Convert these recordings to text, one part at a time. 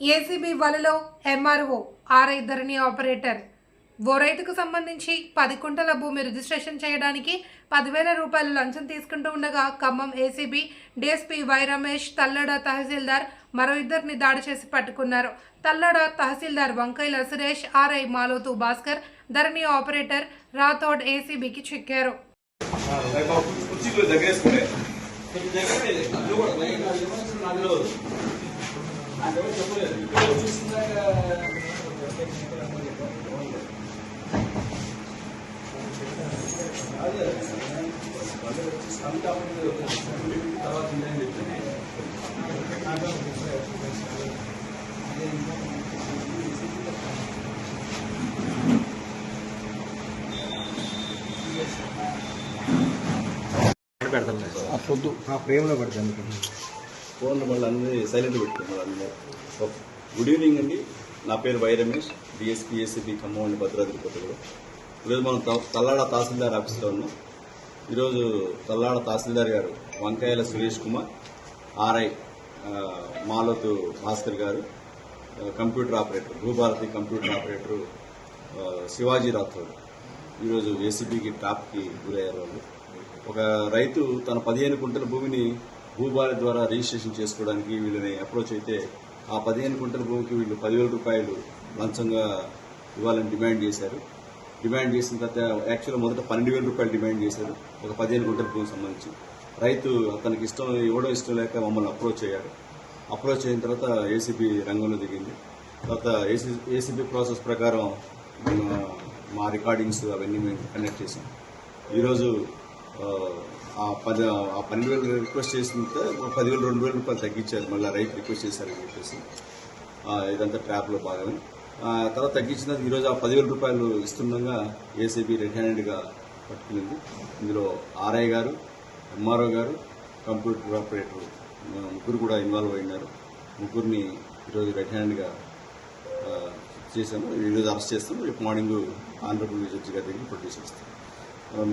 ACB వలలో MRO RI Dharani operator. ఓ రైతుకు సంబంధించి పది కుంటల భూమి రిజిస్ట్రేషన్ చేయడానికి పదివేల రూపాయలు లంచం తీసుకుంటూ ఉండగా Khammam ACB DSP Y Ramesh Tallada tahsildar మరో ఇద్దరిని దాడి చేసి పట్టుకున్నారు. తల్లడ తహసీల్దార్ వంకైల సురేష్ ఆర్ఐ మాలోతు భాస్కర్ ధరణి ఆపరేటర్ రాథోడ్ ఏసీబీకి చిక్కారు. పెడతాను అట్లొద్దు ఆ ప్రేమలో పెడతాను ఫోన్లు మళ్ళీ అన్ని సైలెంట్ పెట్టుకున్నారు అన్ని గుడ్ ఈవినింగ్ అండి. నా పేరు Y Ramesh. DSP ACB Khammam అండి భద్రాద్రి కొత్తగూడెం. ఈరోజు మనం త- తల్లాడ తహసీల్దార్ ఆఫీస్లో ఉన్నాం. ఈరోజు తల్లాడ తహసీల్దార్ గారు వంకాయల సురేష్ కుమార్ ఆర్ఐ మాలోతు భాస్కర్ గారు computer operator Bhubharati computer operator Shivaji Rathod. ఈరోజు ఏసీబీకి టాప్కి గురయ్యారు వాళ్ళు. ఒక రైతు తన పదిహేను కుంటల భూమిని భూభారతి ద్వారా రిజిస్ట్రేషన్ చేసుకోవడానికి వీళ్ళని అప్రోచ్ అయితే ఆ పదిహేను కుంటల భూమికి వీళ్ళు పదివేల రూపాయలు లంచంగా ఇవ్వాలని డిమాండ్ చేశారు. డిమాండ్ చేసిన తర్వాత యాక్చువల్గా మొదట పన్నెండు వేల రూపాయలు డిమాండ్ చేశారు ఒక పదిహేను గుంటల భూమికి సంబంధించి. రైతు అతనికి ఇష్టం ఇవ్వడం ఇష్టం లేక మమ్మల్ని అప్రోచ్ అయ్యారు. అప్రోచ్ అయిన తర్వాత ఏసీబీ రంగంలో దిగింది. తర్వాత ఏసీ ఏసీబీ ప్రాసెస్ ప్రకారం మా- మా రికార్డింగ్స్ అవన్నీ మేము కండక్ట్ చేసాం ఈరోజు పది ఆ పన్నెండు వేలు రిక్వెస్ట్ చేసిన ఒక పదివేలు రెండు వేల రూపాయలు తగ్గించారు. మళ్ళీ రైట్ రిక్వెస్ట్ చేశారని చెప్పేసి. ఇదంతా ట్రాప్లో భాగమే. తర్వాత తగ్గించిన ఈరోజు ఆ పదివేల రూపాయలు ఇస్తుండగా ఏసీబీ రెడ్ హ్యాండెడ్గా పట్టుకునింది. ఇందులో ఆర్ఐ గారు ఎంఆర్ఓ గారు కంప్యూటర్ ఆపరేటర్ ముగ్గురు కూడా ఇన్వాల్వ్ అయినారు. ముగ్గురిని ఈరోజు రెడ్ హ్యాండ్గా చేశాము. ఈరోజు అరెస్ట్ చేస్తాము. రేపు మార్నింగ్ ఆంధ్రప్రదేశ్ జడ్జి గారి దగ్గర ప్రొడ్యూస్ చేస్తాం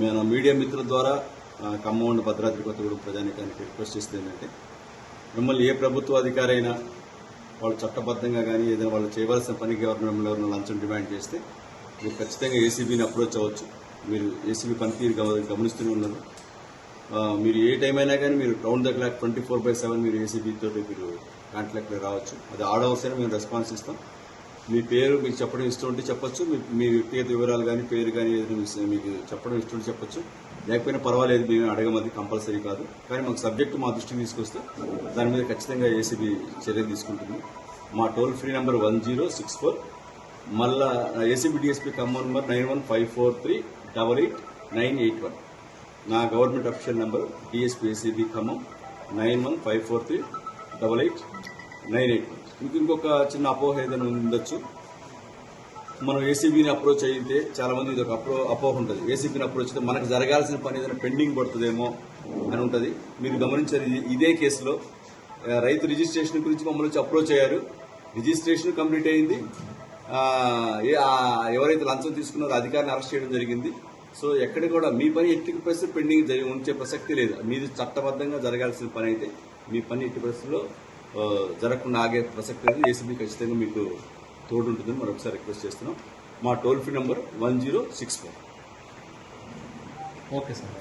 మేము మీడియా మిత్రుల ద్వారా ఖమ్మం భద్రాద్రి కొత్తగూడెం ప్రజానికానికి రిక్వెస్ట్ చేస్తే ఏంటంటే మిమ్మల్ని ఏ ప్రభుత్వ అధికారి అయినా వాళ్ళు చట్టబద్ధంగా కానీ ఏదైనా వాళ్ళు చేయవలసిన పనికి గవర్నమెంట్ ఎవరైనా లంచం డిమాండ్ చేస్తే మీరు ఖచ్చితంగా ఏసీబీని అప్రోచ్ అవ్వచ్చు. మీరు ఏసీబీ పనితీరు గమనిస్తూనే ఉన్నారు. మీరు ఏ టైం అయినా కానీ మీరు round the clock twenty four by seven మీరు ఏసీబీతో మీరు కాంటాక్ట్లో రావచ్చు. అది ఆడవసరం మేము రెస్పాన్స్ ఇస్తాం. మీ పేరు మీకు చెప్పడం ఇష్టం ఉంటే చెప్పొచ్చు. మీ మీ వ్యక్తిగత వివరాలు కానీ పేరు కానీ ఏదైనా మీకు- చెప్పడం ఇష్టం ఉంటే చెప్పొచ్చు. లేకపోయినా పర్వాలేదు మేము అడగమది కంపల్సరీ కాదు. కానీ మాకు సబ్జెక్టు మా దృష్టికి తీసుకొస్తే దాని మీద ఖచ్చితంగా ఏసీబీ చర్యలు తీసుకుంటుంది. మా toll free number one zero six four మళ్ళా ACB DSP Khammam number nine one five four three double eight nine eight one. నా government official number DSP ACB Khammam nine one five four three double eight nine eight one. ఇంకొక చిన్న అపోహ ఏదైనా ఉండొచ్చు మనం ఏసీబీని approach అయితే చాలా మంది ఇది ఒక అప్రో అపోహ ఉంటుంది. ఏసీబీని అప్రోచ్ అయితే మనకు జరగాల్సిన పని ఏదైనా పెండింగ్ పడుతుందేమో అని ఉంటుంది. మీరు గమనించారు ఇదే కేసులో రైతు రిజిస్ట్రేషన్ గురించి మమ్మల్ని వచ్చి అప్రోచ్ అయ్యారు. రిజిస్ట్రేషన్ కంప్లీట్ అయింది ఏ- ఎవరైతే లంచం తీసుకున్నారో అధికారిని అరెస్ట్ చేయడం జరిగింది. సో ఎక్కడ కూడా మీ పని ఎట్టి పరిస్థితి పెండింగ్ జరిగి ఉంచే ప్రసక్తి లేదు. మీది చట్టబద్ధంగా జరగాల్సిన పని అయితే మీ పని ఎట్టి పరిస్థితుల్లో జరగకుండా ఆగే ప్రసక్తి లేదు. ఏసీబీ ఖచ్చితంగా మీకు తోడుంటుందని మరొకసారి రిక్వెస్ట్ చేస్తున్నాం. మా toll free number one zero six four. Okay sir.